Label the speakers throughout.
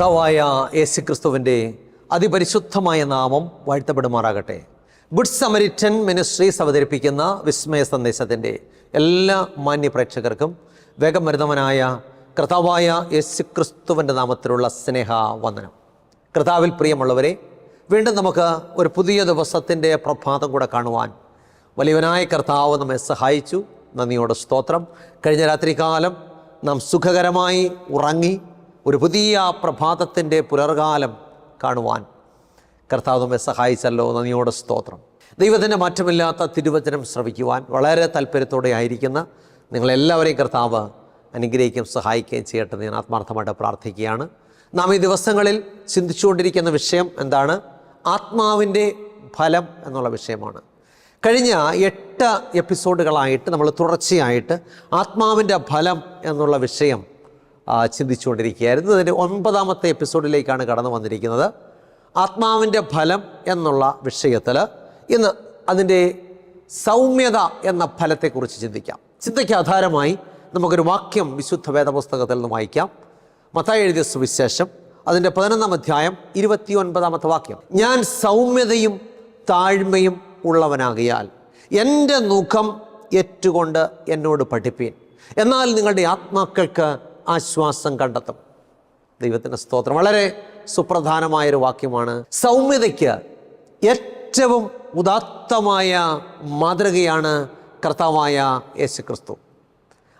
Speaker 1: കർത്താവായ യേശു ക്രിസ്തുവിന്റെ അതിപരിശുദ്ധമായ നാമം വാഴ്ത്തപ്പെടുമാറാകട്ടെ. ഗുഡ് സമരിറ്റൻ മിനിസ്ട്രീസ് അവതരിപ്പിക്കുന്ന വിസ്മയ സന്ദേശത്തിന്റെ എല്ലാ മാന്യ പ്രേക്ഷകർക്കും വേഗം വരുന്നവനായ കർത്താവായ യേശു ക്രിസ്തുവിന്റെ നാമത്തിലുള്ള സ്നേഹ വന്ദനം കർത്താവിൽ പ്രിയമുള്ളവരെ വീണ്ടും നമുക്ക് ഒരു പുതിയ ദിവസത്തിന്റെ പ്രഭാതം കൂടെ കാണുവാൻ വലിയവനായ കർത്താവ് നമ്മെ സഹായിച്ചു. നന്ദിയോടെ സ്തോത്രം. കഴിഞ്ഞ രാത്രികാലം നാം സുഖകരമായി ഉറങ്ങി ഒരു പുതിയ പ്രഭാതത്തിന്റെ പുലർകാലം കാണുവാൻ കർത്താവ് നമ്മെ സഹായിച്ചല്ലോ നന്ദിയോടെ സ്തോത്രം. ദൈവത്തിന്റെ മാറ്റമില്ലാത്ത തിരുവചനം ശ്രവിക്കുവാൻ വളരെ താല്പര്യത്തോടെ ആയിരിക്കുന്ന നിങ്ങളെല്ലാവരെയും കർത്താവ് അനുഗ്രഹിക്കുകയും സഹായിക്കുകയും ചെയ്യട്ടെ ഞാൻ ആത്മാർത്ഥമായിട്ട് പ്രാർത്ഥിക്കുകയാണ്. നാം ഈ ദിവസങ്ങളിൽ ചിന്തിച്ചുകൊണ്ടിരിക്കുന്ന വിഷയം എന്താണ്? ആത്മാവിന്റെ ഫലം എന്നുള്ള വിഷയമാണ്. കഴിഞ്ഞ എട്ട് എപ്പിസോഡുകളായിട്ട് നമ്മൾ തുടർച്ചയായിട്ട് ആത്മാവിന്റെ ഫലം എന്നുള്ള വിഷയം ചിന്തിച്ചുകൊണ്ടിരിക്കുകയായിരുന്നു അതിന്റെ ഒൻപതാമത്തെ എപ്പിസോഡിലേക്കാണ് കടന്നു വന്നിരിക്കുന്നത്. ആത്മാവിന്റെ ഫലം എന്നുള്ള വിഷയത്തിൽ ഇന്ന് അതിന്റെ സൗമ്യത എന്ന ഫലത്തെക്കുറിച്ച് ചിന്തിക്കാം. ചിന്തയ്ക്ക് ആധാരമായി നമുക്കൊരു വാക്യം വിശുദ്ധ വേദപുസ്തകത്തിൽ നിന്ന് വായിക്കാം. മത്തായി എഴുതിയ സുവിശേഷം അതിന്റെ പതിനൊന്നാം അധ്യായം ഇരുപത്തി ഒൻപതാമത്തെ വാക്യം. ഞാൻ സൗമ്യതയും താഴ്മയും ഉള്ളവനാകിയാൽ എന്റെ മുഖം ഏറ്റുകൊണ്ട് എന്നോട് പഠിപ്പീൻ. എന്നാൽ നിങ്ങളുടെ ആത്മാക്കൾക്ക് ആശ്വാസം കണ്ടെത്തും. ദൈവത്തിന്റെ സ്തോത്രം. വളരെ സുപ്രധാനമായൊരു വാക്യമാണ്. സൗമ്യതയ്ക്ക് ഏറ്റവും ഉദാത്തമായ മാതൃകയാണ് കർത്താവായ യേശുക്രിസ്തു.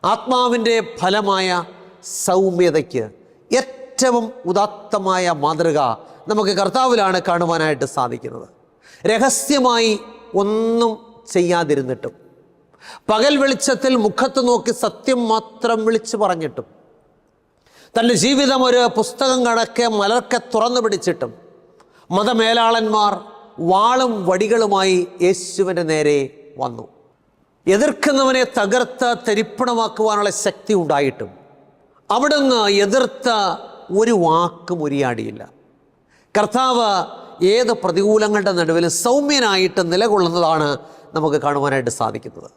Speaker 1: ആത്മാവിന്റെ ഫലമായ സൗമ്യതയ്ക്ക് ഏറ്റവും ഉദാത്തമായ മാതൃക നമുക്ക് കർത്താവിലാണ് കാണുവാനായിട്ട് സാധിക്കുന്നത്. രഹസ്യമായി ഒന്നും ചെയ്യാതിരുന്നിട്ടും പകൽ വെളിച്ചത്തിൽ മുഖത്ത് നോക്കി സത്യം മാത്രം വിളിച്ചു പറഞ്ഞിട്ടും തന്റെ ജീവിതം ഒരു പുസ്തകം കണക്കെ മലർക്കെ തുറന്നു പിടിച്ചിട്ടും മതമേലാളന്മാർ വാളും വടികളുമായി യേശുവിന്റെ നേരെ വന്നു. എതിർക്കുന്നവനെ തകർത്ത് തരിപ്പണമാക്കുവാനുള്ള ശക്തി ഉണ്ടായിട്ടും അവിടുന്ന് എതിർത്ത ഒരു വാക്കും ഉരിയാടിയില്ല. കർത്താവ് ഏത് പ്രതികൂലങ്ങളുടെ നടുവിലും സൗമ്യനായിട്ട് നിലകൊള്ളുന്നതാണ് നമുക്ക് കാണുവാനായിട്ട് സാധിക്കുന്നത്.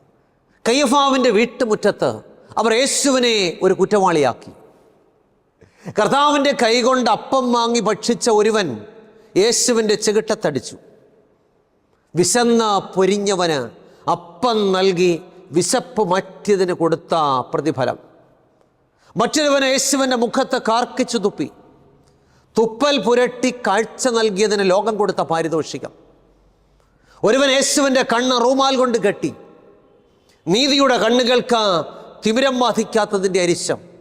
Speaker 1: കയ്യഫാവിന്റെ വീട്ടുമുറ്റത്ത് അവർ യേശുവിനെ ഒരു കുറ്റവാളിയാക്കി. കർത്താവിന്റെ കൈകൊണ്ട് അപ്പം വാങ്ങി ഭക്ഷിച്ച ഒരുവൻ യേശുവിന്റെ ചെകിട്ടത്തടിച്ചു. വിശന്ന പൊരിഞ്ഞവന് അപ്പം നൽകി വിശപ്പ് മറ്റിയതിന് കൊടുത്ത പ്രതിഫലം. മറ്റൊരുവൻ യേശുവിന്റെ മുഖത്ത് കാർക്കിച്ചു തുപ്പി. തുപ്പൽ പുരട്ടി കാഴ്ച നൽകിയതിന് ലോകം കൊടുത്ത പാരിതോഷികം. ഒരുവൻ യേശുവിന്റെ കണ്ണ് റൂമാൽ കൊണ്ട് കെട്ടി. നീതിയുടെ കണ്ണുകൾക്ക് തിമിരം ബാധിക്കാത്തതിന്റെ അരിശം.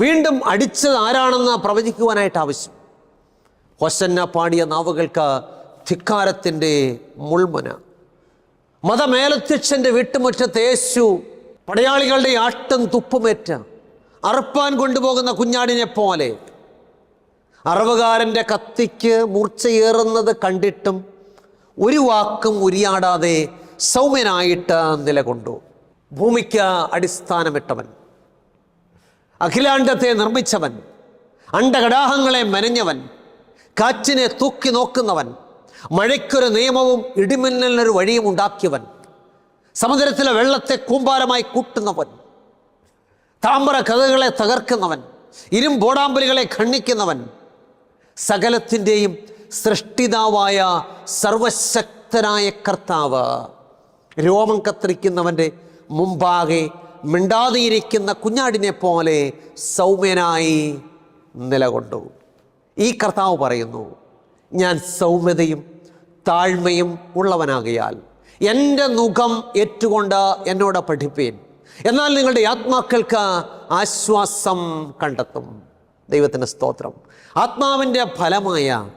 Speaker 1: വീണ്ടും അടിച്ചത് ആരാണെന്ന് പ്രവചിക്കുവാനായിട്ട് ആവശ്യം. ഹൊസന്ന പാടിയ നാവുകൾക്ക് ധിക്കാരത്തിന്റെ മുൾമുന. മതമേലധ്യക്ഷന്റെ വീട്ടുമുറ്റത്ത് യേശു പടയാളികളുടെ ആട്ടും തുപ്പുമേറ്റ. അറുപ്പാൻ കൊണ്ടുപോകുന്ന കുഞ്ഞാടിനെ പോലെ. അറവുകാരന്റെ കത്തിക്ക് മൂർച്ചയേറുന്നത് കണ്ടിട്ടും ഒരു വാക്കും ഉരിയാടാതെ സൗമ്യനായിട്ട് നിലകൊണ്ടു. ഭൂമിക്ക് അടിസ്ഥാനമിട്ടവൻ. അഖിലാണ്ടത്തെ നിർമ്മിച്ചവൻ അണ്ടകടാഹങ്ങളെ മെനഞ്ഞവൻ കാറ്റിനെ തൂക്കി നോക്കുന്നവൻ മഴയ്ക്കൊരു നിയമവും ഇടിമിന്നലിനൊരു വഴിയും ഉണ്ടാക്കിയവൻ സമുദ്രത്തിലെ വെള്ളത്തെ കൂമ്പാരമായി കൂട്ടുന്നവൻ താമ്പര കഥകളെ തകർക്കുന്നവൻ ഇരുമ്പോടാമ്പലികളെ ഖണ്ഡിക്കുന്നവൻ സകലത്തിന്റെയും സൃഷ്ടിതാവായ സർവശക്തനായ കർത്താവ്. രോമം കത്തിരിക്കുന്നവന്റെ മുമ്പാകെ മിണ്ടാതിരിക്കുന്ന കുഞ്ഞാടിനെ പോലെ സൗമ്യനായി നിലകൊണ്ടു. ഈ കർത്താവ് പറയുന്നു ഞാൻ സൗമ്യതയും താഴ്മയും ഉള്ളവനാകിയാൽ എന്റെ മുഖം ഏറ്റുകൊണ്ട് എന്നോട് പഠിപ്പീൻ. എന്നാൽ നിങ്ങളുടെ ആത്മാക്കൾക്ക് ആശ്വാസം കണ്ടെത്തും. ദൈവത്തിന്റെ സ്തോത്രം. ആത്മാവിന്റെ ഫലമായ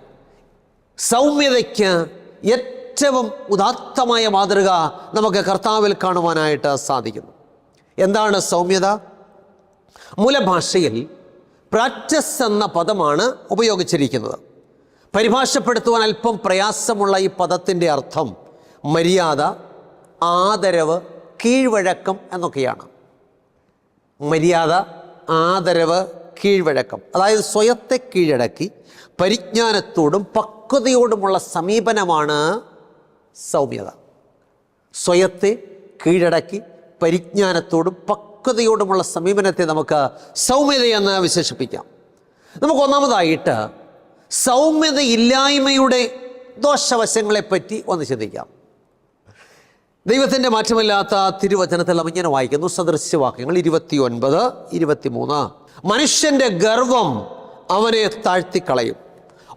Speaker 1: സൗമ്യതയ്ക്ക് ഏറ്റവും ഉദാത്തമായ മാതൃക നമുക്ക് കർത്താവിൽ കാണുവാനായിട്ട് സാധിക്കുന്നു. എന്താണ് സൗമ്യത? മൂലഭാഷയിൽ പ്രാക്ടസ് എന്ന പദമാണ് ഉപയോഗിച്ചിരിക്കുന്നത്. പരിഭാഷപ്പെടുത്തുവാൻ അല്പം പ്രയാസമുള്ള ഈ പദത്തിന്റെ അർത്ഥം മര്യാദ ആദരവ് കീഴ്വഴക്കം എന്നൊക്കെയാണ്. മര്യാദ ആദരവ് കീഴ്വഴക്കം. അതായത് സ്വയത്തെ കീഴടക്കി പരിജ്ഞാനത്തോടും പക്വതയോടുമുള്ള സമീപനമാണ് സൗമ്യത. സ്വയത്തെ കീഴടക്കി പരിജ്ഞാനത്തോടും പക്വതയോടുമുള്ള സമീപനത്തെ നമുക്ക് സൗമ്യതയെന്ന് വിശേഷിപ്പിക്കാം. നമുക്ക് ഒന്നാമതായിട്ട് സൗമ്യതയില്ലായ്മയുടെ ദോഷവശങ്ങളെപ്പറ്റി ഒന്ന് ചിന്തിക്കാം. ദൈവത്തിന്റെ മാറ്റമില്ലാത്ത തിരുവചനത്തിൽ നമ്മൾ ഇങ്ങനെ വായിക്കുന്നു. സദൃശ്യവാക്യങ്ങൾ ഇരുപത്തി ഒൻപത് ഇരുപത്തിമൂന്ന്. മനുഷ്യന്റെ ഗർവം അവനെ താഴ്ത്തിക്കളയും.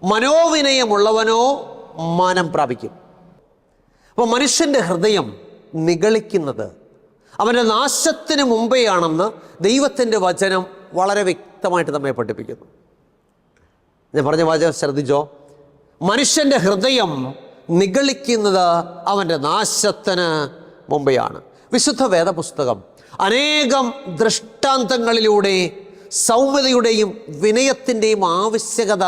Speaker 1: മനോവിനയമുള്ളവനോ മാനം പ്രാപിക്കും. അപ്പോൾ മനുഷ്യന്റെ ഹൃദയം നിഗളിക്കുന്നത് അവന്റെ നാശത്തിന് മുമ്പെയാണെന്ന് ദൈവത്തിന്റെ വചനം വളരെ വ്യക്തമായിട്ട് നമ്മെ പഠിപ്പിക്കുന്നു. ഞാൻ പറഞ്ഞ വാചകം ശ്രദ്ധിച്ചോ? മനുഷ്യന്റെ ഹൃദയം നിഗളിക്കുന്നത് അവന്റെ നാശത്തിന് മുമ്പെയാണ്. വിശുദ്ധ വേദപുസ്തകം അനേകം ദൃഷ്ടാന്തങ്ങളിലൂടെ സൗമ്യതയുടെയും വിനയത്തിന്റെയും ആവശ്യകത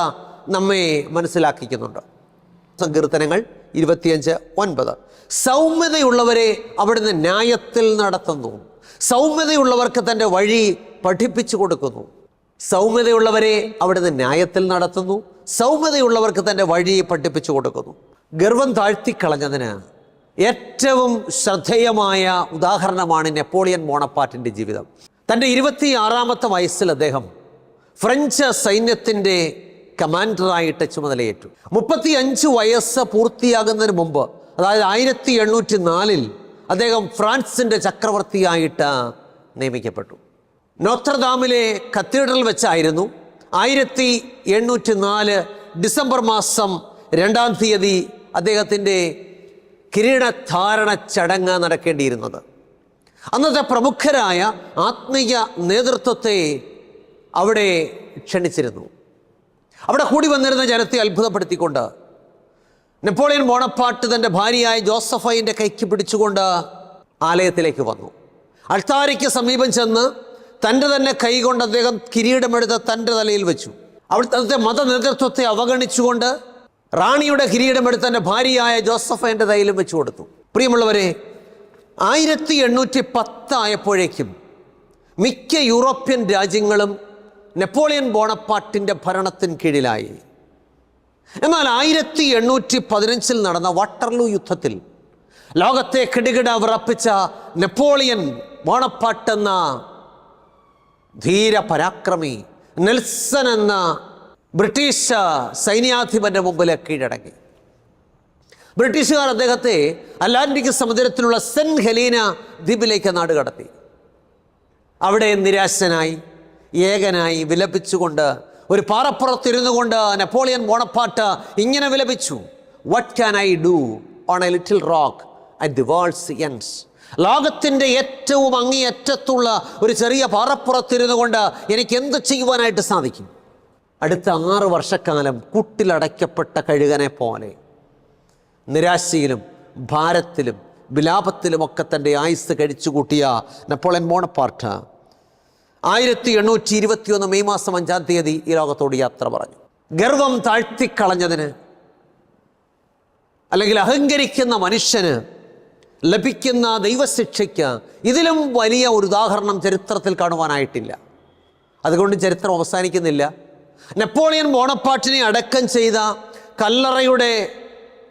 Speaker 1: നമ്മെ മനസ്സിലാക്കിക്കുന്നുണ്ട്. സങ്കീർത്തനങ്ങൾ ഇരുപത്തിയഞ്ച് ഒൻപത്. സൗമ്യതയുള്ളവരെ അവിടുന്ന് ന്യായത്തിൽ നടത്തുന്നു. സൗമ്യതയുള്ളവർക്ക് തന്റെ വഴി പഠിപ്പിച്ചു കൊടുക്കുന്നു. സൗമ്യതയുള്ളവരെ അവിടുന്ന് ന്യായത്തിൽ നടത്തുന്നു. സൗമ്യതയുള്ളവർക്ക് തന്റെ വഴി പഠിപ്പിച്ചു കൊടുക്കുന്നു. ഗർവം താഴ്ത്തിക്കളഞ്ഞതിന് ഏറ്റവും ശ്രദ്ധേയമായ ഉദാഹരണമാണ് നെപ്പോളിയൻ മോണപ്പാറ്റിന്റെ ജീവിതം. തന്റെ ഇരുപത്തിയാറാമത്തെ വയസ്സിൽ അദ്ദേഹം ഫ്രഞ്ച് സൈന്യത്തിന്റെ കമാൻഡറായിട്ട് ചുമതലയേറ്റു. മുപ്പത്തി അഞ്ച് വയസ്സ് പൂർത്തിയാകുന്നതിന് മുമ്പ് അതായത് ആയിരത്തി എണ്ണൂറ്റി നാലിൽ അദ്ദേഹം ഫ്രാൻസിന്റെ ചക്രവർത്തിയായിട്ട് നിയമിക്കപ്പെട്ടു. നോത്രദാമിലെ കത്തീഡ്രൽ വെച്ചായിരുന്നു ആയിരത്തി എണ്ണൂറ്റി നാല് ഡിസംബർ മാസം രണ്ടാം തീയതി അദ്ദേഹത്തിന്റെ കിരീടധാരണ ചടങ്ങ് നടക്കേണ്ടിയിരുന്നത്. അന്നത്തെ പ്രമുഖരായ ആത്മീയ നേതൃത്വത്തെ അവിടെ ക്ഷണിച്ചിരുന്നു. അവിടെ കൂടി വന്നിരുന്ന ജനത്തെ അത്ഭുതപ്പെടുത്തിക്കൊണ്ട് നെപ്പോളിയൻ ബോണപ്പാട്ട് തന്റെ ഭാര്യയായ ജോസഫൈന്റെ കൈക്ക് പിടിച്ചുകൊണ്ട് ആലയത്തിലേക്ക് വന്നു. അൾത്താരയ്ക്ക് സമീപം ചെന്ന് തന്റെ തന്നെ കൈകൊണ്ട് അദ്ദേഹം കിരീടമെടുത്ത് തന്റെ തലയിൽ വെച്ചു. അവിടുത്തെ മത നേതൃത്വത്തെ അവഗണിച്ചുകൊണ്ട് റാണിയുടെ കിരീടമെടുത്ത് തന്റെ ഭാര്യയായ ജോസഫൈന്റെ തലയിലും വെച്ചു കൊടുത്തു. പ്രിയമുള്ളവരെ ആയിരത്തി എണ്ണൂറ്റി പത്തായപ്പോഴേക്കും മിക്ക യൂറോപ്യൻ രാജ്യങ്ങളും നെപ്പോളിയൻ ബോണപ്പാട്ടിന്റെ ഭരണത്തിന് കീഴിലായി. എന്നാൽ ആയിരത്തി എണ്ണൂറ്റി പതിനഞ്ചിൽ നടന്ന വാട്ടർലൂ യുദ്ധത്തിൽ ലോകത്തെ കിടുകിട വിറപ്പിച്ച നെപ്പോളിയൻ ബോണപ്പാട്ട് എന്ന ധീര പരാക്രമി നെൽസൺ എന്ന ബ്രിട്ടീഷ് സൈന്യാധിപന്റെ മുമ്പിൽ കീഴടങ്ങി. ബ്രിട്ടീഷുകാർ അദ്ദേഹത്തെ അറ്റ്ലാന്റിക് സമുദ്രത്തിലുള്ള സെന്റ് ഹെലീന ദ്വീപിലേക്ക് നാട് കടത്തി അവിടെ നിരാശനായി. ഏകനായി വിലപിച്ചുകൊണ്ട് ഒരു പാറപ്പുറത്തിരുന്നു കൊണ്ട് നെപ്പോളിയൻ ബോണപ്പാട്ട് ഇങ്ങനെ വിലപിച്ചു. What can I do on a little rock at the world's ends ലോകത്തിന്റെ ഏറ്റവും അങ്ങേയറ്റത്തുള്ള ഒരു ചെറിയ പാറപ്പുറത്തിരുന്നു കൊണ്ട് എനിക്ക് എന്ത് ചെയ്യുവാനായിട്ട് സാധിക്കും? അടുത്ത ആറ് വർഷക്കാലം കൂട്ടിലടയ്ക്കപ്പെട്ട കഴുകനെ പോലെ. നിരാശയിലും ഭാരത്തിലും വിലാപത്തിലുമൊക്കെ തന്റെ ആയുസ് കഴിച്ചു കൂട്ടിയ നെപ്പോളിയൻ ബോണപ്പാർട്ട് ആയിരത്തി എണ്ണൂറ്റി ഇരുപത്തിയൊന്ന് മെയ് മാസം അഞ്ചാം തീയതി ഈ ലോകത്തോട് യാത്ര പറഞ്ഞു. ഗർവം താഴ്ത്തിക്കളഞ്ഞതിന് അല്ലെങ്കിൽ അഹങ്കരിക്കുന്ന മനുഷ്യന് ലഭിക്കുന്ന ദൈവശിക്ഷയ്ക്ക് ഇതിലും വലിയ ഒരു ഉദാഹരണം ചരിത്രത്തിൽ കാണുവാനായിട്ടില്ല. അതുകൊണ്ട് ചരിത്രം അവസാനിക്കുന്നില്ല. നെപ്പോളിയൻ ബോണപ്പാട്ടിനെ അടക്കം ചെയ്ത കല്ലറയുടെ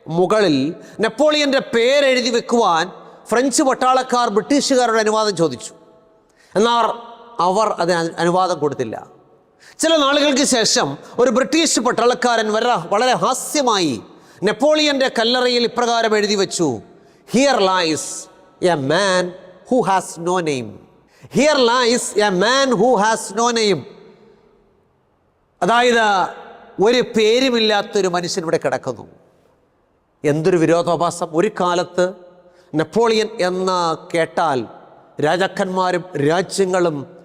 Speaker 1: മുകളിൽ നെപ്പോളിയന്റെ പേരെഴുതി വെക്കുവാൻ ഫ്രഞ്ച് പട്ടാളക്കാർ ബ്രിട്ടീഷുകാരുടെ അനുവാദം ചോദിച്ചു. എന്നാൽ അവർ അതിന് അനു- അനുവാദം കൊടുത്തില്ല. ചില നാളുകൾക്ക് ശേഷം ഒരു ബ്രിട്ടീഷ് പട്ടാളക്കാരൻ വളരെ വളരെ ഹാസ്യമായി നെപ്പോളിയന്റെ കല്ലറയിൽ ഇപ്രകാരം എഴുതി വെച്ചു. Here lies a man who has no name here lies a man who has no name അതായത് ഒരു പേരുമില്ലാത്തൊരു മനുഷ്യൻ ഇവിടെ കിടക്കുന്നു. എന്തൊരു വിരോധാഭാസം. ഒരു കാലത്ത് നെപ്പോളിയൻ എന്ന് കേട്ടാൽ രാജാക്കന്മാരും രാജ്യങ്ങളും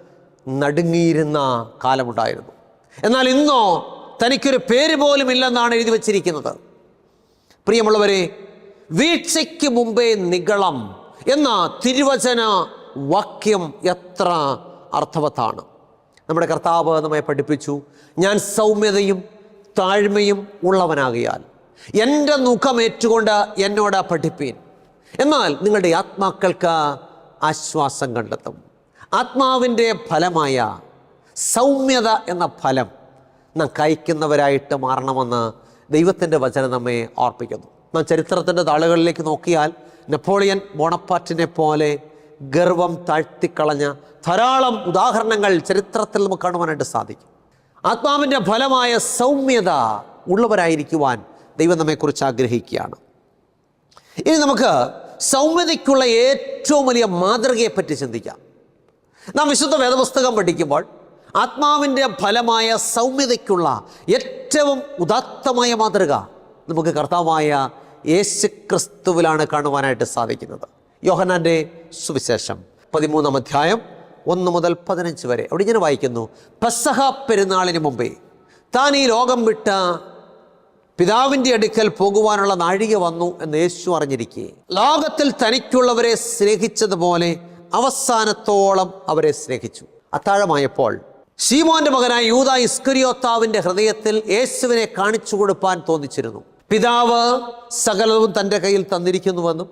Speaker 1: നടുങ്ങിയിരുന്ന കാലമുണ്ടായിരുന്നു. എന്നാൽ ഇന്നോ തനിക്കൊരു പേര് പോലും ഇല്ലെന്നാണ് എഴുതി വച്ചിരിക്കുന്നത്. പ്രിയമുള്ളവരെ വീഴ്ചയ്ക്ക് മുമ്പേ നിഗളം എന്ന തിരുവചന വാക്യം എത്ര അർത്ഥവത്താണ്. നമ്മുടെ കർത്താവ് നമ്മെ പഠിപ്പിച്ചു ഞാൻ സൗമ്യതയും താഴ്മയും ഉള്ളവനാകിയാൽ എന്റെ മുഖമേറ്റുകൊണ്ട് എന്നോട് പഠിപ്പീൻ. എന്നാൽ നിങ്ങളുടെ ആത്മാക്കൾക്ക് ആശ്വാസം കണ്ടെത്തും. ആത്മാവിന്റെ ഫലമായ സൗമ്യത എന്ന ഫലം നാം കഴിക്കുന്നവരായിട്ട് മാറണമെന്ന് ദൈവത്തിന്റെ വചനം നമ്മെ ഓർപ്പിക്കുന്നു. നാം ചരിത്രത്തിന്റെ താളുകളിലേക്ക് നോക്കിയാൽ നെപ്പോളിയൻ ബോണപ്പാറ്റിനെ പോലെ ഗർവം താഴ്ത്തിക്കളഞ്ഞ ധാരാളം ഉദാഹരണങ്ങൾ ചരിത്രത്തിൽ നമുക്ക് കാണുവാനായിട്ട് സാധിക്കും. ആത്മാവിന്റെ ഫലമായ സൗമ്യത ഉള്ളവരായിരിക്കുവാൻ ദൈവം നമ്മെക്കുറിച്ച് ആഗ്രഹിക്കുകയാണ്. ഇനി നമുക്ക് സൗമ്യതയ്ക്കുള്ള ഏറ്റവും വലിയ മാതൃകയെപ്പറ്റി ചിന്തിക്കാം. നാം വിശുദ്ധ വേദപുസ്തകം പഠിക്കുമ്പോൾ ആത്മാവിന്റെ ഫലമായ സൗമ്യതയ്ക്കുള്ള ഏറ്റവും ഉദാത്തമായ മാതൃക നമുക്ക് കർത്താവായ യേശു ക്രിസ്തുവിലാണ് കാണുവാനായിട്ട് സാധിക്കുന്നത്. യോഹനാന്റെ സുവിശേഷം പതിമൂന്നാം അധ്യായം ഒന്ന് മുതൽ പതിനഞ്ച് വരെ. അവിടെ ഇങ്ങനെ വായിക്കുന്നു പെസഹ പെരുന്നാളിന് മുമ്പേ താൻ ഈ ലോകം വിട്ട പിതാവിന്റെ അടുക്കൽ പോകുവാനുള്ള നാഴിക വന്നു എന്ന് യേശു അറിഞ്ഞിരിക്കെ. ലോകത്തിൽ തനിക്കുള്ളവരെ സ്നേഹിച്ചതുപോലെ അവസാനത്തോളം അവരെ സ്നേഹിച്ചു. അത്താഴമായപ്പോൾ ശീമോന്റെ മകനായ യൂത ഇസ്കരിയോത്താവിന്റെ ഹൃദയത്തിൽ യേശുവിനെ കാണിച്ചു കൊടുപ്പാൻ തോന്നിച്ചിരുന്നു. പിതാവ് സകലവും തന്റെ കയ്യിൽ തന്നിരിക്കുന്നുവെന്നും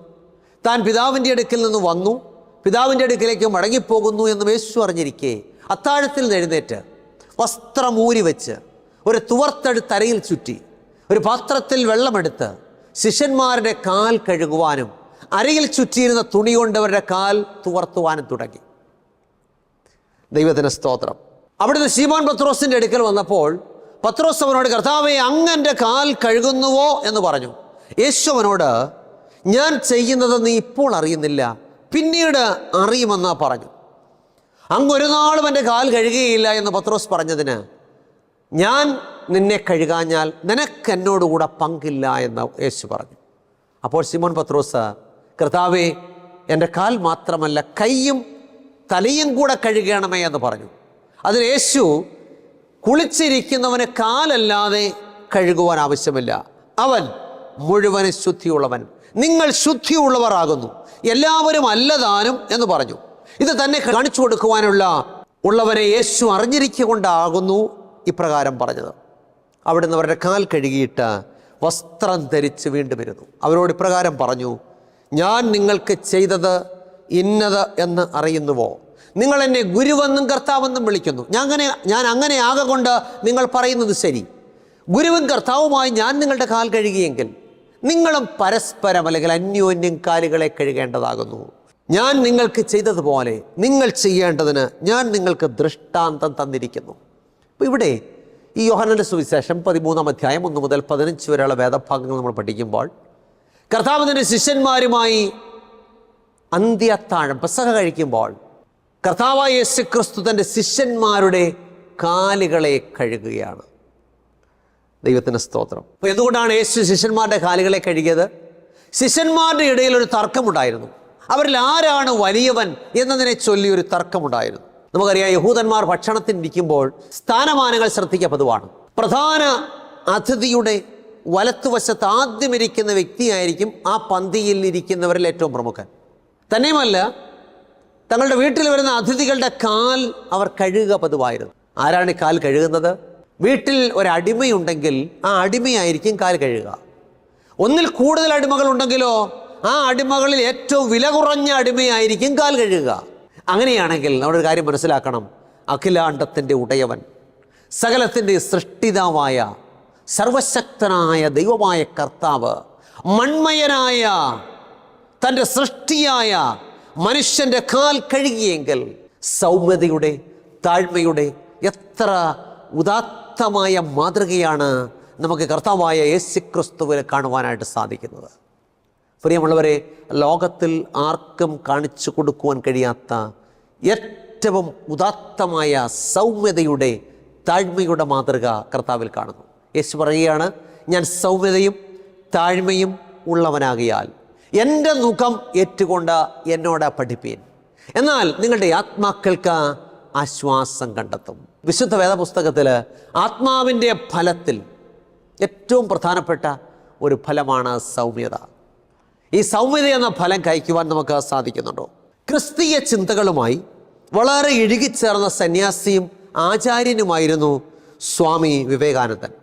Speaker 1: താൻ പിതാവിന്റെ അടുക്കിൽ നിന്ന് വന്നു പിതാവിന്റെ അടുക്കിലേക്ക് മടങ്ങിപ്പോകുന്നു എന്നും യേശു അറിഞ്ഞിരിക്കെ അത്താഴത്തിൽ എഴുന്നേറ്റ് വസ്ത്രമൂരി വെച്ച് ഒരു തുവർത്തെടുത്തരയിൽ ചുറ്റി ഒരു പാത്രത്തിൽ വെള്ളമെടുത്ത് ശിഷ്യന്മാരുടെ കാൽ കഴുകുവാനും അരയിൽ ചുറ്റിയിരുന്ന തുണി കൊണ്ടവരുടെ കാൽ തുവർത്തുവാനും തുടങ്ങി. ദൈവത്തിന് സ്തോത്രം. അവിടുന്ന് ശീമോൻ പത്രോസിന്റെ അടുക്കൽ വന്നപ്പോൾ പത്രോസ് അവനോട് കർത്താവെ അങ്ങന്റെ കാൽ കഴുകുന്നുവോ? എന്ന് പറഞ്ഞു. യേശു അവനോട് ഞാൻ ചെയ്യുന്നത് നീ ഇപ്പോൾ അറിയുന്നില്ല പിന്നീട് അറിയുമെന്നാ പറഞ്ഞു. അങ്ങ് ഒരു നാളും എന്റെ കാൽ കഴുകുകയില്ല എന്ന് പത്രോസ് പറഞ്ഞതിന് ഞാൻ നിന്നെ കഴുകാഞ്ഞാൽ നിനക്ക് എന്നോടുകൂടെ പങ്കില്ല എന്ന് യേശു പറഞ്ഞു. അപ്പോൾ സിമോൻ പത്രോസ് കർത്താവെ എന്റെ കാൽ മാത്രമല്ല കൈയും തലയും കൂടെ കഴുകണമേ എന്ന് പറഞ്ഞു. അതിന് യേശു കുളിച്ചിരിക്കുന്നവന് കാലല്ലാതെ കഴുകുവാൻ ആവശ്യമില്ല. അവൻ മുഴുവൻ ശുദ്ധിയുള്ളവൻ. നിങ്ങൾ ശുദ്ധിയുള്ളവർ ആകുന്നു എല്ലാവരും അല്ലതാനും എന്ന് പറഞ്ഞു. ഇത് തന്നെ കാണിച്ചു കൊടുക്കുവാനുള്ള ഉള്ളവരെ യേശു അറിഞ്ഞിരിക്കൊണ്ടാകുന്നു ഇപ്രകാരം പറഞ്ഞത്. അവിടുന്ന് അവരുടെ കാൽ കഴുകിയിട്ട് വസ്ത്രം ധരിച്ച് വീണ്ടും വരുന്നു അവരോട് ഇപ്രകാരം പറഞ്ഞു ഞാൻ നിങ്ങൾക്ക് ചെയ്തത് ഇന്നത് എന്ന് അറിയുന്നുവോ? നിങ്ങൾ എന്നെ ഗുരുവെന്നും കർത്താവെന്നും വിളിക്കുന്നു. ഞാൻ അങ്ങനെ ഞാൻ അങ്ങനെ ആകെ കൊണ്ട് നിങ്ങൾ പറയുന്നത് ശരി. ഗുരുവും കർത്താവുമായി ഞാൻ നിങ്ങളുടെ കാൽ കഴുകിയെങ്കിൽ നിങ്ങളും പരസ്പരം അല്ലെങ്കിൽ അന്യോന്യം കാലുകളെ കഴുകേണ്ടതാകുന്നു. ഞാൻ നിങ്ങൾക്ക് ചെയ്തതുപോലെ നിങ്ങൾ ചെയ്യേണ്ടതിന് ഞാൻ നിങ്ങൾക്ക് ദൃഷ്ടാന്തം തന്നിരിക്കുന്നു. അപ്പോൾ ഇവിടെ ഈ യോഹനന്റെ സുവിശേഷം പതിമൂന്നാം അധ്യായം ഒന്ന് മുതൽ പതിനഞ്ച് വരെയുള്ള വേദഭാഗങ്ങൾ നമ്മൾ പഠിക്കുമ്പോൾ കർത്താവിന്റെ ശിഷ്യന്മാരുമായി അന്ത്യത്താഴം പെസഹ കഴിക്കുമ്പോൾ കർത്താവായ യേശു ക്രിസ്തു തന്റെ ശിഷ്യന്മാരുടെ കാലുകളെ കഴുകുകയാണ്. ദൈവത്തിന്റെ സ്തോത്രം. അപ്പോൾ എന്തുകൊണ്ടാണ് യേശു ശിഷ്യന്മാരുടെ കാലുകളെ കഴുകിയത്? ശിഷ്യന്മാരുടെ ഇടയിൽ ഒരു തർക്കമുണ്ടായിരുന്നു. അവരിൽ ആരാണ് വലിയവൻ എന്നതിനെ ചൊല്ലി ഒരു തർക്കമുണ്ടായിരുന്നു. നമുക്കറിയാം യഹൂദന്മാർ ഭക്ഷണത്തിനിരിക്കുമ്പോൾ സ്ഥാനമാനങ്ങൾ ശ്രദ്ധിക്കുക പ്രധാന അതിഥിയുടെ വലത്തുവശത്ത് ആദ്യം ഇരിക്കുന്ന വ്യക്തിയായിരിക്കും ആ പന്തിയിൽ ഇരിക്കുന്നവരിൽ ഏറ്റവും പ്രമുഖൻ. തന്നെയുമല്ല തങ്ങളുടെ വീട്ടിൽ വരുന്ന അതിഥികളുടെ കാൽ അവർ കഴുകുക പതിവായിരുന്നു. ആരാണ് കാൽ കഴുകുന്നത്? വീട്ടിൽ ഒരടിമയുണ്ടെങ്കിൽ ആ അടിമയായിരിക്കും കാൽ കഴുകുക. ഒന്നിൽ കൂടുതൽ അടിമകൾ ഉണ്ടെങ്കിലോ ആ അടിമകളിൽ ഏറ്റവും വില കുറഞ്ഞ അടിമയായിരിക്കും കാൽ കഴുകുക. അങ്ങനെയാണെങ്കിൽ നമ്മളൊരു കാര്യം മനസ്സിലാക്കണം. അഖിലാണ്ടത്തിന്റെ ഉടയവൻ സകലത്തിന്റെ സൃഷ്ടിതാവായ സർവശക്തനായ ദൈവമായ കർത്താവ് മൺമയനായ തന്റെ സൃഷ്ടിയായ മനുഷ്യന്റെ കാൽ കഴുകിയെങ്കിൽ സൗമ്യതയുടെ താഴ്മയുടെ എത്ര ഉദാത്തമായ മാതൃകയാണ് നമുക്ക് കർത്താവായ യേശു ക്രിസ്തുവിന് കാണുവാനായിട്ട് സാധിക്കുന്നത്. പ്രിയമുള്ളവരെ ലോകത്തിൽ ആർക്കും കാണിച്ചു കൊടുക്കുവാൻ കഴിയാത്ത ഏറ്റവും ഉദാത്തമായ സൗമ്യതയുടെ താഴ്മയുടെ മാതൃക കർത്താവിൽ കാണുന്നു. യേശു പറയുകയാണ് ഞാൻ സൗമ്യതയും താഴ്മയും ഉള്ളവനാകിയാൽ എന്റെ മുഖം ഏറ്റുകൊണ്ട് എന്നോട് പഠിപ്പീൻ. എന്നാൽ നിങ്ങളുടെ ആത്മാക്കൾക്ക് ആശ്വാസം കണ്ടെത്തും. വിശുദ്ധ വേദപുസ്തകത്തിൽ ആത്മാവിന്റെ ഫലത്തിൽ ഏറ്റവും പ്രധാനപ്പെട്ട ഒരു ഫലമാണ് സൗമ്യത. ഈ സൗമ്യത എന്ന ഫലം കഴിക്കുവാൻ നമുക്ക് സാധിക്കുന്നുണ്ടോ? ക്രിസ്തീയ ചിന്തകളുമായി വളരെ ഇഴുകിച്ചേർന്ന സന്യാസിയും ആചാര്യനുമായിരുന്നു സ്വാമി വിവേകാനന്ദൻ.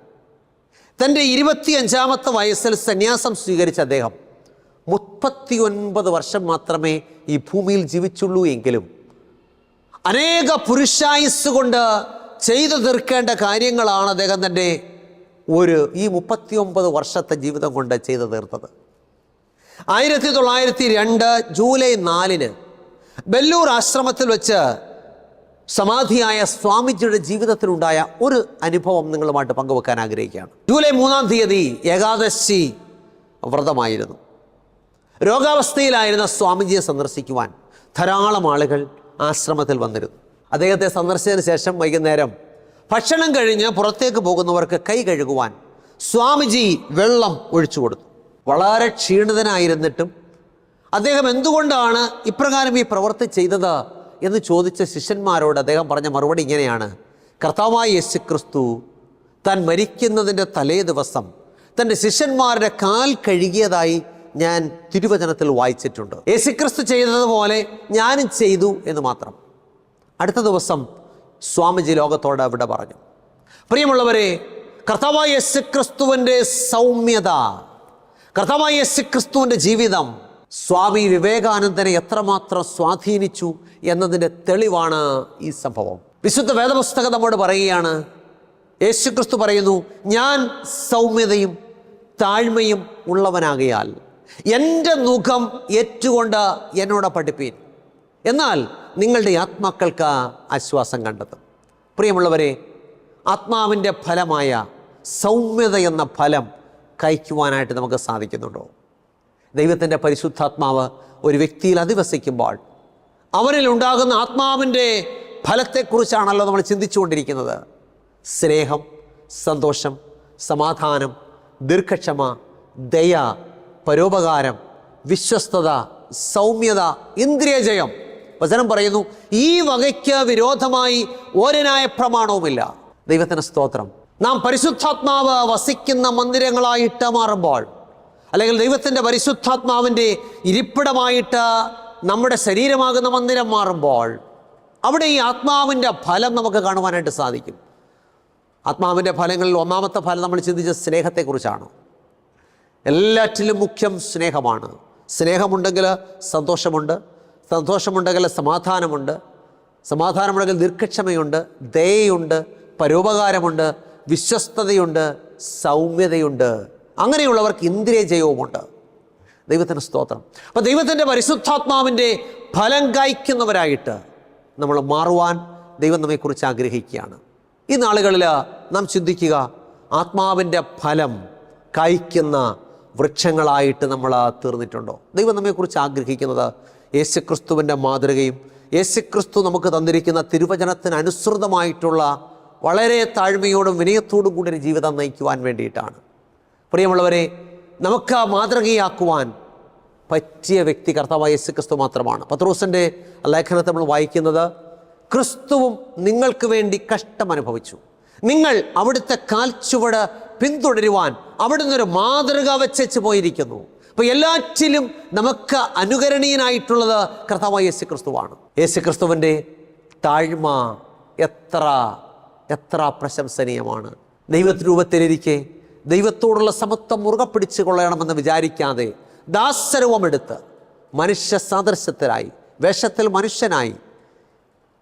Speaker 1: തന്റെ ഇരുപത്തിയഞ്ചാമത്തെ വയസ്സിൽ സന്യാസം സ്വീകരിച്ച അദ്ദേഹം മുപ്പത്തി ഒൻപത് വർഷം മാത്രമേ ഈ ഭൂമിയിൽ ജീവിച്ചുള്ളൂ എങ്കിലും അനേക പുരുഷായുസ് കൊണ്ട് ചെയ്തു തീർക്കേണ്ട കാര്യങ്ങളാണ് അദ്ദേഹം തന്റെ ഒരു ഈ മുപ്പത്തിയൊമ്പത് വർഷത്തെ ജീവിതം കൊണ്ട് ചെയ്തു തീർത്തത്. ആയിരത്തി തൊള്ളായിരത്തി രണ്ട് ജൂലൈ നാലിന് ബെല്ലൂർ ആശ്രമത്തിൽ വെച്ച് സമാധിയായ സ്വാമിജിയുടെ ജീവിതത്തിലുണ്ടായ ഒരു അനുഭവം നിങ്ങളുമായിട്ട് പങ്കുവെക്കാൻ ആഗ്രഹിക്കുകയാണ്. ജൂലൈ മൂന്നാം തീയതി ഏകാദശി വ്രതമായിരുന്നു. രോഗാവസ്ഥയിലായിരുന്ന സ്വാമിജിയെ സന്ദർശിക്കുവാൻ ധാരാളം ആളുകൾ ആശ്രമത്തിൽ വന്നിരുന്നു. അദ്ദേഹത്തെ സന്ദർശിച്ചതിന് ശേഷം വൈകുന്നേരം ഭക്ഷണം കഴിഞ്ഞ് പുറത്തേക്ക് പോകുന്നവർക്ക് കൈ കഴുകുവാൻ സ്വാമിജി വെള്ളം ഒഴിച്ചു കൊടുത്തു. വളരെ ക്ഷീണിതനായിരുന്നിട്ടും അദ്ദേഹം എന്തുകൊണ്ടാണ് ഇപ്രകാരം ഈ പ്രവൃത്തി ചെയ്തത്? എന്ന് ചോദിച്ച ശിഷ്യന്മാരോട് അദ്ദേഹം പറഞ്ഞ മറുപടി ഇങ്ങനെയാണ്. കർത്താവായ യേശു ക്രിസ്തു താൻ മരിക്കുന്നതിന്റെ തലേ ദിവസം തന്റെ ശിഷ്യന്മാരുടെ കാൽ കഴുകിയതായി ഞാൻ തിരുവചനത്തിൽ വായിച്ചിട്ടുണ്ട്. യേശുക്രിസ്തു ചെയ്തതുപോലെ ഞാനും ചെയ്തു എന്ന് മാത്രം. അടുത്ത ദിവസം സ്വാമിജി ലോകത്തോട് അവിടെ പറഞ്ഞു. പ്രിയമുള്ളവരെ കർത്താവായ യേശുക്രിസ്തുവിന്റെ സൗമ്യത കർത്താവായ യേശുക്രിസ്തുവിന്റെ ജീവിതം സ്വാമി വിവേകാനന്ദനെ എത്രമാത്രം സ്വാധീനിച്ചു എന്നതിന്റെ തെളിവാണ് ഈ സംഭവം. വിശുദ്ധ വേദപുസ്തകം നമ്മോട് പറയുകയാണ് യേശുക്രിസ്തു പറയുന്നു ഞാൻ സൗമ്യതയും താഴ്മയും ഉള്ളവനാകയാൽ എന്റെ മുഖം ഏറ്റുകൊണ്ട് എന്നോട് പഠിപ്പീൻ. എന്നാൽ നിങ്ങളുടെ ആത്മാക്കൾക്ക് ആശ്വാസം കണ്ടെത്തും പ്രിയമുള്ളവരെ ആത്മാവിന്റെ ഫലമായ സൗമ്യത എന്ന ഫലം കഴിക്കുവാനായിട്ട് നമുക്ക് സാധിക്കുന്നുണ്ടോ? ദൈവത്തിന്റെ പരിശുദ്ധാത്മാവ് ഒരു വ്യക്തിയിൽ അധിവസിക്കുമ്പോൾ അവനിൽ ഉണ്ടാകുന്ന ആത്മാവിന്റെ ഫലത്തെക്കുറിച്ചാണല്ലോ നമ്മൾ ചിന്തിച്ചുകൊണ്ടിരിക്കുന്നത്. സ്നേഹം സന്തോഷം സമാധാനം ദീർഘക്ഷമ ദയ പരോപകാരം വിശ്വസ്തത സൗമ്യത ഇന്ദ്രിയജയം. വചനം പറയുന്നു ഈ വകയ്ക്ക് വിരോധമായി ഓരനായ പ്രമാണവുമില്ല. ദൈവത്തിന് സ്തോത്രം. നാം പരിശുദ്ധാത്മാവ് വസിക്കുന്ന മന്ദിരങ്ങളായിട്ട് മാറുമ്പോൾ അല്ലെങ്കിൽ ദൈവത്തിന്റെ പരിശുദ്ധാത്മാവിന്റെ ഇരിപ്പിടമായിട്ട് നമ്മുടെ ശരീരമാകുന്ന മന്ദിരം മാറുമ്പോൾ അവിടെ ഈ ആത്മാവിന്റെ ഫലം നമുക്ക് കാണുവാനായിട്ട് സാധിക്കും. ആത്മാവിന്റെ ഫലങ്ങളിൽ ഒന്നാമത്തെ ഫലം നമ്മൾ ചിന്തിച്ച സ്നേഹത്തെക്കുറിച്ചാണ്. എല്ലാറ്റിലും മുഖ്യം സ്നേഹമാണ്. സ്നേഹമുണ്ടെങ്കിൽ സന്തോഷമുണ്ട്. സന്തോഷമുണ്ടെങ്കിൽ സമാധാനമുണ്ട്. സമാധാനമുണ്ടെങ്കിൽ ദീർഘക്ഷമയുണ്ട്. ദയയുണ്ട്. പരോപകാരമുണ്ട്. വിശ്വസ്തതയുണ്ട്. സൗമ്യതയുണ്ട്. അങ്ങനെയുള്ളവർക്ക് ഇന്ദ്രിയ ജയവുമുണ്ട്. ദൈവത്തിന് സ്തോത്രം. അപ്പോൾ ദൈവത്തിന്റെ പരിശുദ്ധാത്മാവിന്റെ ഫലം കായ്ക്കുന്നവരായിട്ട് നമ്മൾ മാറുവാൻ ദൈവം നമ്മെക്കുറിച്ച് ആഗ്രഹിക്കുകയാണ്. ഈ നാളുകളിൽ നാം ചിന്തിക്കുക ആത്മാവിന്റെ ഫലം കായ്ക്കുന്ന വൃക്ഷങ്ങളായിട്ട് നമ്മൾ തീർന്നിട്ടുണ്ടോ? ദൈവം നമ്മെക്കുറിച്ച് ആഗ്രഹിക്കുന്നത് യേശുക്രിസ്തുവിന്റെ മാതൃകയും യേശുക്രിസ്തു നമുക്ക് തന്നിരിക്കുന്ന തിരുവചനത്തിന് അനുസൃതമായിട്ടുള്ള വളരെ താഴ്മയോടും വിനയത്തോടും കൂടി ഒരു ജീവിതം നയിക്കുവാൻ വേണ്ടിയിട്ടാണ്. പ്രിയമുള്ളവരെ നമുക്ക് ആ മാതൃകയാക്കുവാൻ പറ്റിയ വ്യക്തി കർത്താവായ യേശു ക്രിസ്തു മാത്രമാണ്. പത്രോസിന്റെ ലേഖനത്തെ നമ്മൾ വായിക്കുന്നത് ക്രിസ്തുവും നിങ്ങൾക്ക് വേണ്ടി കഷ്ടമനുഭവിച്ചു നിങ്ങൾ അവിടുത്തെ കാൽച്ചുവട് പിന്തുടരുവാൻ അവിടുന്ന് ഒരു മാതൃക വെച്ചു പോയിരിക്കുന്നു. അപ്പോൾ എല്ലാറ്റിലും നമുക്ക് അനുകരണീയനായിട്ടുള്ളത് കർത്താവായ യേശു ക്രിസ്തുവാണ് യേശു ക്രിസ്തുവിന്റെ താഴ്മ എത്ര എത്ര പ്രശംസനീയമാണ്. ദൈവരൂപത്തിലിരിക്കെ ദൈവത്തോടുള്ള സമത്വം മുറുകെ പിടിച്ചു കൊള്ളണമെന്ന് വിചാരിക്കാതെ ദാസരവുമെടുത്ത് മനുഷ്യ സാദൃശ്യത്തിലായി വേഷത്തിൽ മനുഷ്യനായി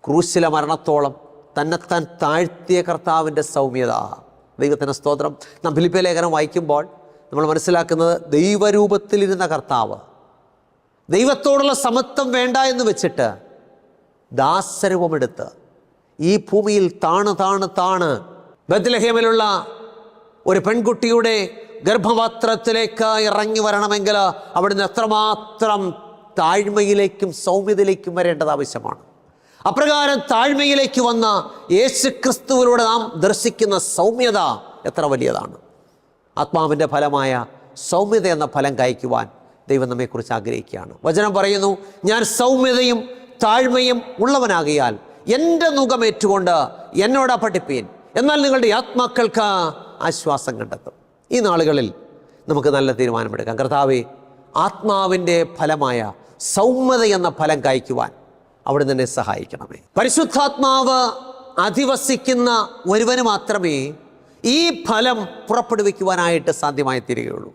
Speaker 1: ക്രൂശിലെ മരണത്തോളം തന്നെത്താൻ താഴ്ത്തിയ കർത്താവിന്റെ സൗമ്യത. ദൈവത്തിന്റെ സ്തോത്രം. നാം ഫിലിപ്പിയ ലേഖനം വായിക്കുമ്പോൾ നമ്മൾ മനസ്സിലാക്കുന്നത് ദൈവരൂപത്തിലിരുന്ന കർത്താവ് ദൈവത്തോടുള്ള സമത്വം വേണ്ട എന്ന് വെച്ചിട്ട് ദാസരൂപമെടുത്ത് ഈ ഭൂമിയിൽ താണ് താണ് താണ് ബദ്ലഹേമിലുള്ള ഒരു പെൺകുട്ടിയുടെ ഗർഭപാത്രത്തിലേക്ക് ഇറങ്ങി വരണമെങ്കിൽ അവിടുന്ന് എത്രമാത്രം താഴ്മയിലേക്കും സൗമ്യതയിലേക്കും വരേണ്ടത് ആവശ്യമാണ്. അപ്രകാരം താഴ്മയിലേക്ക് വന്ന യേശു ക്രിസ്തുവിലൂടെ നാം ദർശിക്കുന്ന സൗമ്യത എത്ര വലിയതാണ്. ആത്മാവിന്റെ ഫലമായ സൗമ്യത എന്ന ഫലം കയക്കുവാൻ ദൈവം നമ്മെക്കുറിച്ച് ആഗ്രഹിക്കുകയാണ്. വചനം പറയുന്നു ഞാൻ സൗമ്യതയും താഴ്മയും ഉള്ളവനാകിയാൽ എന്റെ മുഖമേറ്റുകൊണ്ട് എന്നോടാ പഠിപ്പീൻ എന്നാൽ നിങ്ങളുടെ ആത്മാക്കൾക്ക് ആശ്വാസം കണ്ടെത്തും. ഈ നാളുകളിൽ നമുക്ക് നല്ല തീരുമാനമെടുക്കാം. കർത്താവെ ആത്മാവിന്റെ ഫലമായ സൗമ്യത എന്ന ഫലം കായ്ക്കുവാൻ അവിടെ തന്നെ സഹായിക്കണമേ. പരിശുദ്ധാത്മാവ് അധിവസിക്കുന്ന ഒരുവന് മാത്രമേ ഈ ഫലം പുറപ്പെടുവിക്കുവാനായിട്ട് സാധ്യമായി തീരുകയുള്ളൂ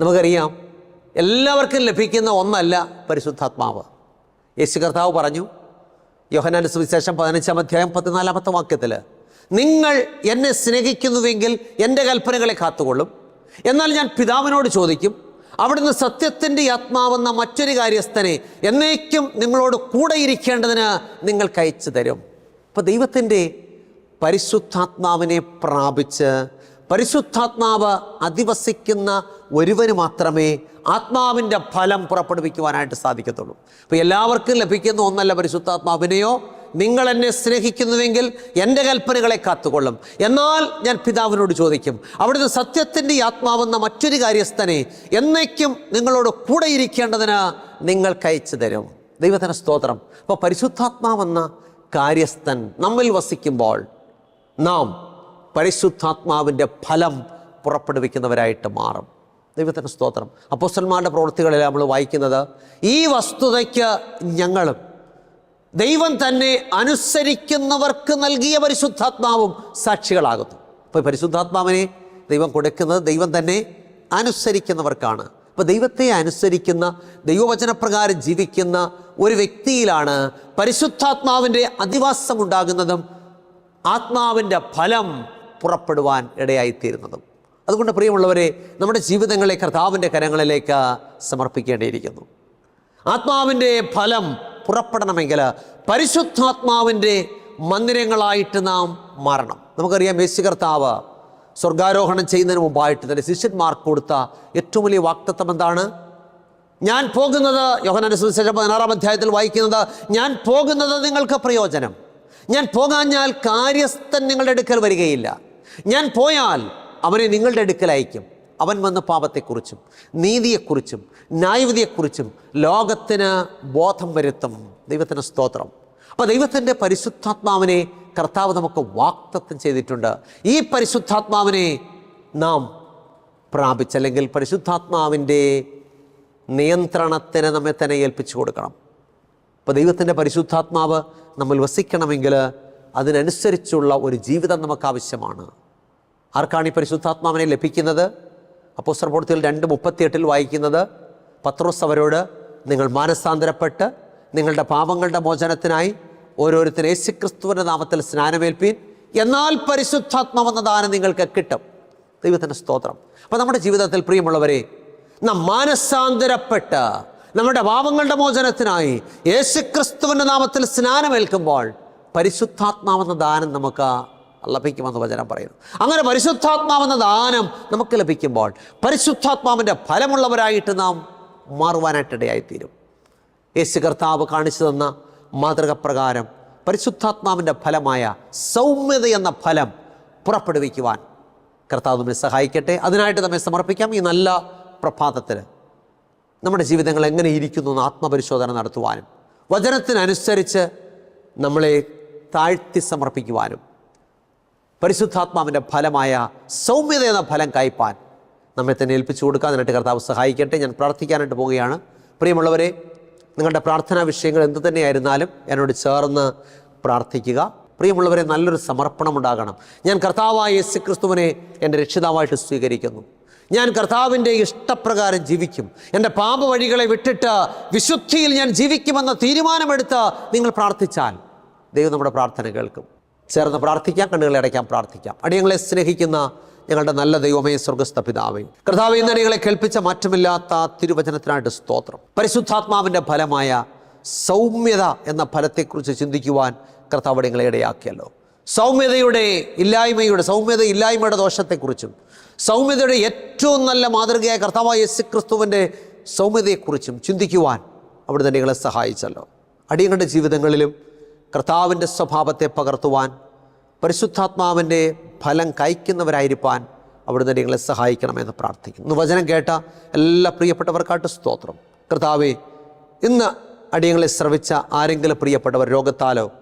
Speaker 1: നമുക്കറിയാം എല്ലാവർക്കും ലഭിക്കുന്ന ഒന്നല്ല പരിശുദ്ധാത്മാവ്. യേശു കർത്താവ് പറഞ്ഞു യോഹനാന്റെ സുവിശേഷം പതിനഞ്ചാം അധ്യായം പതിനാലാമത്തെ വാക്യത്തിൽ നിങ്ങൾ എന്നെ സ്നേഹിക്കുന്നുവെങ്കിൽ എന്റെ കൽപ്പനകളെ കാത്തുകൊള്ളും. എന്നാൽ ഞാൻ പിതാവിനോട് ചോദിക്കും അവിടുന്ന് സത്യത്തിന്റെ ആത്മാവെന്ന മറ്റൊരു കാര്യസ്ഥനെ എന്നേക്കും നിങ്ങളോട് കൂടെ ഇരിക്കേണ്ടതിന് നിങ്ങൾക്ക് അയച്ചു തരും. അപ്പോൾ ദൈവത്തിന്റെ പരിശുദ്ധാത്മാവിനെ പ്രാപിച്ച് പരിശുദ്ധാത്മാവ് അധിവസിക്കുന്ന ഒരുവന് മാത്രമേ ആത്മാവിന്റെ ഫലം പുറപ്പെടുവിക്കുവാനായിട്ട് സാധിക്കത്തുള്ളൂ. അപ്പോൾ എല്ലാവർക്കും ലഭിക്കുന്ന ഒന്നല്ല പരിശുദ്ധാത്മാവിനെയോ നിങ്ങൾ എന്നെ സ്നേഹിക്കുന്നുവെങ്കിൽ എന്റെ കൽപ്പനകളെ കാത്തുകൊള്ളും. എന്നാൽ ഞാൻ പിതാവിനോട് ചോദിക്കും അവിടുന്ന് സത്യത്തിന്റെ ആത്മാവെന്ന മറ്റൊരു കാര്യസ്ഥനെ എന്നേക്കും നിങ്ങളോട് കൂടെ ഇരിക്കേണ്ടതിന് നിങ്ങൾ കയച്ചു തരും. ദൈവത്തിന് സ്തോത്രം. അപ്പോൾ പരിശുദ്ധാത്മാവെന്ന കാര്യസ്ഥൻ നമ്മിൽ വസിക്കുമ്പോൾ നാം പരിശുദ്ധാത്മാവിന്റെ ഫലം പുറപ്പെടുവിക്കുന്നവരായിട്ട് മാറും. ദൈവത്തിന്റെ സ്തോത്രം. അപ്പോസ്റ്റന്മാരുടെ പ്രവൃത്തികളിൽ നമ്മൾ വായിക്കുന്നത് ഈ വസ്തുതയ്ക്ക് ഞങ്ങളും ദൈവം തന്നെ അനുസരിക്കുന്നവർക്ക് നൽകിയ പരിശുദ്ധാത്മാവും സാക്ഷികളാകുന്നു. അപ്പോൾ പരിശുദ്ധാത്മാവിനെ ദൈവം കൊടുക്കുന്നത് ദൈവം തന്നെ അനുസരിക്കുന്നവർക്കാണ്. അപ്പോൾ ദൈവത്തെ അനുസരിക്കുന്ന ദൈവവചനപ്രകാരം ജീവിക്കുന്ന ഒരു വ്യക്തിയിലാണ് പരിശുദ്ധാത്മാവിന്റെ അധിവാസം ഉണ്ടാകുന്നതും ആത്മാവിന്റെ ഫലം പുറപ്പെടുവാൻ ഇടയായിത്തീരുന്നതും. അതുകൊണ്ട് പ്രിയമുള്ളവരെ നമ്മുടെ ജീവിതങ്ങളെ കർത്താവിന്റെ കരങ്ങളിലേക്ക് സമർപ്പിക്കേണ്ടിയിരിക്കുന്നു. ആത്മാവിന്റെ ഫലം പുറപ്പെടണമെങ്കിൽ പരിശുദ്ധാത്മാവിന്റെ മന്ദിരങ്ങളായിട്ട് നാം മാറണം. നമുക്കറിയാം യേശു കർത്താവ് സ്വർഗാരോഹണം ചെയ്യുന്നതിന് മുമ്പായിട്ട് തന്നെ ശിഷ്യന്മാർക്ക് കൊടുത്ത ഏറ്റവും വലിയ വാക്തത്വം എന്താണ്? ഞാൻ പോകുന്നത് യോഹനാന്റെ സുവിശേഷം പതിനാറാം അധ്യായത്തിൽ വായിക്കുന്നത് ഞാൻ പോകുന്നത് നിങ്ങൾക്ക് പ്രയോജനം. ഞാൻ പോകാഞ്ഞാൽ കാര്യസ്ഥൻ നിങ്ങളുടെ അടുക്കൽ വരികയില്ല. ഞാൻ പോയാൽ അവനെ നിങ്ങളുടെ അടുക്കൽ അയക്കും അവൻ വന്ന പാപത്തെക്കുറിച്ചും നീതിയെക്കുറിച്ചും ന്യായവിധിയെക്കുറിച്ചും ലോകത്തിന് ബോധം വരുത്തും. ദൈവത്തിന് സ്തോത്രം. അപ്പോൾ ദൈവത്തിന്റെ പരിശുദ്ധാത്മാവിനെ കർത്താവ് നമുക്ക് വാക്തത്വം ചെയ്തിട്ടുണ്ട്. ഈ പരിശുദ്ധാത്മാവിനെ നാം പ്രാപിച്ചല്ലെങ്കിൽ പരിശുദ്ധാത്മാവിന്റെ നിയന്ത്രണത്തിന് നമ്മെ തന്നെ ഏൽപ്പിച്ചു കൊടുക്കണം. അപ്പോൾ ദൈവത്തിന്റെ പരിശുദ്ധാത്മാവ് നമ്മൾ വസിക്കണമെങ്കിൽ അതിനനുസരിച്ചുള്ള ഒരു ജീവിതം നമുക്ക് ആവശ്യമാണ്. ആർക്കാണ് ഈ പരിശുദ്ധാത്മാവിനെ ലഭിക്കുന്നത്? അപ്പോസ്റ്റർ പ്രവൃത്തികൾ രണ്ട് മുപ്പത്തിയെട്ടിൽ വായിക്കുന്നത് പത്രോസ് അവരോട് നിങ്ങൾ മാനസാന്തരപ്പെട്ട് നിങ്ങളുടെ പാപങ്ങളുടെ മോചനത്തിനായി ഓരോരുത്തരും യേശുക്രിസ്തുവിന്റെ നാമത്തിൽ സ്നാനമേൽപ്പീൻ. എന്നാൽ പരിശുദ്ധാത്മാവെന്ന ദാനം നിങ്ങൾക്ക് കിട്ടും. ദൈവത്തിന്റെ സ്തോത്രം. അപ്പോൾ നമ്മുടെ ജീവിതത്തിൽ പ്രിയമുള്ളവരെ നാം മാനസാന്തരപ്പെട്ട് നമ്മുടെ പാപങ്ങളുടെ മോചനത്തിനായി യേശുക്രിസ്തുവിന്റെ നാമത്തിൽ സ്നാനമേൽക്കുമ്പോൾ പരിശുദ്ധാത്മാവെന്ന ദാനം നമുക്ക് ലഭിക്കുമെന്ന് വചനം പറയുന്നു. അങ്ങനെ പരിശുദ്ധാത്മാവെന്ന ദാനം നമുക്ക് ലഭിക്കുമ്പോൾ പരിശുദ്ധാത്മാവിന്റെ ഫലമുള്ളവരായിട്ട് നാം മാറുവാനായിട്ടിടയായിത്തീരും. യേശു കർത്താവ് കാണിച്ചു തന്ന മാതൃക പ്രകാരം പരിശുദ്ധാത്മാവിന്റെ ഫലമായ സൗമ്യത എന്ന ഫലം പുറപ്പെടുവിക്കുവാൻ കർത്താവ് നമ്മെ സഹായിക്കട്ടെ. അതിനായിട്ട് നമ്മെ സമർപ്പിക്കാം ഈ നല്ല പ്രഭാതത്തിൽ. നമ്മുടെ ജീവിതങ്ങൾ എങ്ങനെ ഇരിക്കുന്നു എന്ന് ആത്മപരിശോധന നടത്തുവാനും വചനത്തിനനുസരിച്ച് നമ്മളെ താഴ്ത്തി സമർപ്പിക്കുവാനും പരിശുദ്ധാത്മാവിന്റെ ഫലമായ സൗമ്യത എന്ന ഫലം കായ്പാൻ നമ്മെ തന്നെ ഏൽപ്പിച്ചു കൊടുക്കാൻ അതിനായിട്ട് കർത്താവ് സഹായിക്കട്ടെ. ഞാൻ പ്രാർത്ഥിക്കാനായിട്ട് പോവുകയാണ്. പ്രിയമുള്ളവരെ നിങ്ങളുടെ പ്രാർത്ഥനാ വിഷയങ്ങൾ എന്തു തന്നെയായിരുന്നാലും എന്നോട് ചേർന്ന് പ്രാർത്ഥിക്കുക. പ്രിയമുള്ളവരെ നല്ലൊരു സമർപ്പണം ഉണ്ടാകണം. ഞാൻ കർത്താവായ യേശു ക്രിസ്തുവിനെ എന്റെ രക്ഷിതാവായിട്ട് സ്വീകരിക്കുന്നു. ഞാൻ കർത്താവിന്റെ ഇഷ്ടപ്രകാരം ജീവിക്കും. എന്റെ പാപ വഴികളെ വിട്ടിട്ട് വിശുദ്ധിയിൽ ഞാൻ ജീവിക്കുമെന്ന തീരുമാനമെടുത്ത് നിങ്ങൾ പ്രാർത്ഥിച്ചാൽ ദൈവം നമ്മുടെ പ്രാർത്ഥന കേൾക്കും. ചേർന്ന് പ്രാർത്ഥിക്കാം കണ്ണുകളെ അടയ്ക്കാം പ്രാർത്ഥിക്കാം. അടിയങ്ങളെ സ്നേഹിക്കുന്ന ഞങ്ങളുടെ നല്ല ദൈവമേ സ്വർഗസ്ഥ പിതാവേ. കർത്താവ് ഇന്ന് അടികളെ കേൾപ്പിച്ച മാറ്റമില്ലാത്ത തിരുവചനത്തിനായിട്ട് സ്തോത്രം. പരിശുദ്ധാത്മാവിന്റെ ഫലമായ സൗമ്യത എന്ന ഫലത്തെക്കുറിച്ച് ചിന്തിക്കുവാൻ കർത്താവ് അടിയങ്ങളെ ഇടയാക്കിയല്ലോ. സൗമ്യതയുടെ ഇല്ലായ്മയുടെ സൗമ്യത ഇല്ലായ്മയുടെ ദോഷത്തെക്കുറിച്ചും സൗമ്യതയുടെ ഏറ്റവും നല്ല മാതൃകയായ കർത്താവായ യേശു ക്രിസ്തുവിന്റെ സൗമ്യതയെക്കുറിച്ചും ചിന്തിക്കുവാൻ അവിടുന്ന് നിങ്ങളെ സഹായിച്ചല്ലോ. അടിയങ്ങളുടെ ജീവിതങ്ങളിലും കർത്താവിന്റെ സ്വഭാവത്തെ പകർത്തുവാൻ പരിശുദ്ധാത്മാവിന്റെ ഫലം കൈക്കുന്നവരായിരിക്കാൻ അവിടുന്ന് നിങ്ങളെ സഹായിക്കണമെന്ന് പ്രാർത്ഥിക്കുന്നു. ഇന്ന് വചനം കേട്ട എല്ലാ പ്രിയപ്പെട്ടവർക്കായിട്ട് സ്തോത്രം. കർത്താവെ ഇന്ന് അടിയങ്ങളെ ശ്രവിച്ച ആരെങ്കിലും പ്രിയപ്പെട്ടവർ രോഗത്താലോ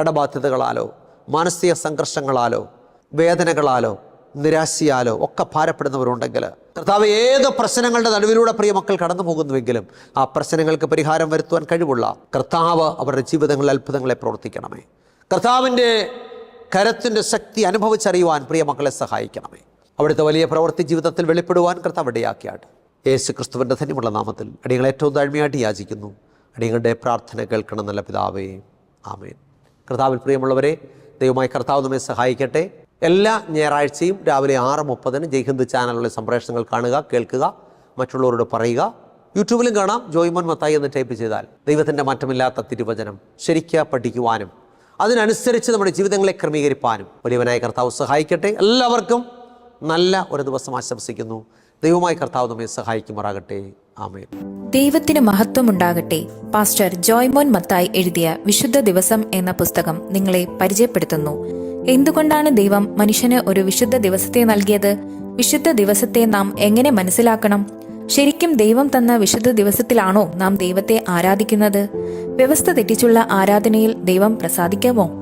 Speaker 1: കടബാധ്യതകളാലോ മാനസിക സംഘർഷങ്ങളാലോ വേദനകളാലോ നിരാശയാലോ ഒക്കെ ഭാരപ്പെടുന്നവരുണ്ടെങ്കിൽ കർത്താവ് ഏത് പ്രശ്നങ്ങളുടെ നടുവിലൂടെ പ്രിയ മക്കൾ കടന്നു പോകുന്നുവെങ്കിലും ആ പ്രശ്നങ്ങൾക്ക് പരിഹാരം വരുത്തുവാൻ കഴിവുള്ള കർത്താവ് അവരുടെ ജീവിതങ്ങളിൽ അത്ഭുതങ്ങളെ പ്രവർത്തിക്കണമേ. കർത്താവിന്റെ കരത്തിന്റെ ശക്തി അനുഭവിച്ചറിയുവാൻ പ്രിയ മക്കളെ സഹായിക്കണമേ. അവിടുത്തെ വലിയ പ്രവൃത്തി ജീവിതത്തിൽ വെളിപ്പെടുവാൻ കർത്താവ് ഇടയാക്കിയാട്ട്. യേശു ക്രിസ്തുവിന്റെ ധന്യമുള്ള നാമത്തിൽ അടിയങ്ങൾ ഏറ്റവും താഴ്മയായിട്ട് യാചിക്കുന്നു. അടിയങ്ങളുടെ പ്രാർത്ഥന കേൾക്കണം നല്ല പിതാവേ. ആമേൻ. കർത്താവിൽ പ്രിയമുള്ളവരെ ദൈവമായി കർത്താവ് നമ്മെ സഹായിക്കട്ടെ. എല്ലാ ഞായറാഴ്ചയും രാവിലെ ആറ് മുപ്പതിന് ജയ്ഹിന്ദ് ചാനലിലെ സംപ്രേഷണങ്ങൾ കാണുക കേൾക്കുക മറ്റുള്ളവരോട് പറയുക. യൂട്യൂബിലും കാണാം. ജോയ്മോൻ മത്തായി എന്ന് ടൈപ്പ് ചെയ്താൽ ദൈവത്തിന്റെ മാറ്റമില്ലാത്ത തിരുവചനം ശരിക്ക് പഠിക്കുവാനും അതിനനുസരിച്ച് നമ്മുടെ ജീവിതങ്ങളെ ക്രമീകരിപ്പാനും വലിയവനായ കർത്താവ് സഹായിക്കട്ടെ. എല്ലാവർക്കും നല്ല ഒരു ദിവസം ആശംസിക്കുന്നു. ദൈവമായ കർത്താവ് നമ്മെ സഹായിക്കുമാറാകട്ടെ. ആമേൻ.
Speaker 2: ദൈവത്തിന് മഹത്വമുണ്ടാകട്ടെ. പാസ്റ്റർ ജോയ്മോൻ മത്തായി എഴുതിയ വിശുദ്ധ ദിവസം എന്ന പുസ്തകം നിങ്ങളെ പരിചയപ്പെടുത്തുന്നു. എന്തുകൊണ്ടാണ് ദൈവം മനുഷ്യന് ഒരു വിശുദ്ധ ദിവസത്തെ നൽകിയത്? വിശുദ്ധ ദിവസത്തെ നാം എങ്ങനെ മനസ്സിലാക്കണം? ശരിക്കും ദൈവം തന്ന വിശുദ്ധ ദിവസത്തിലാണോ നാം ദൈവത്തെ ആരാധിക്കുന്നത്? വ്യവസ്ഥ തെറ്റിച്ചുള്ള ആരാധനയിൽ ദൈവം പ്രസാദിക്കാമോ?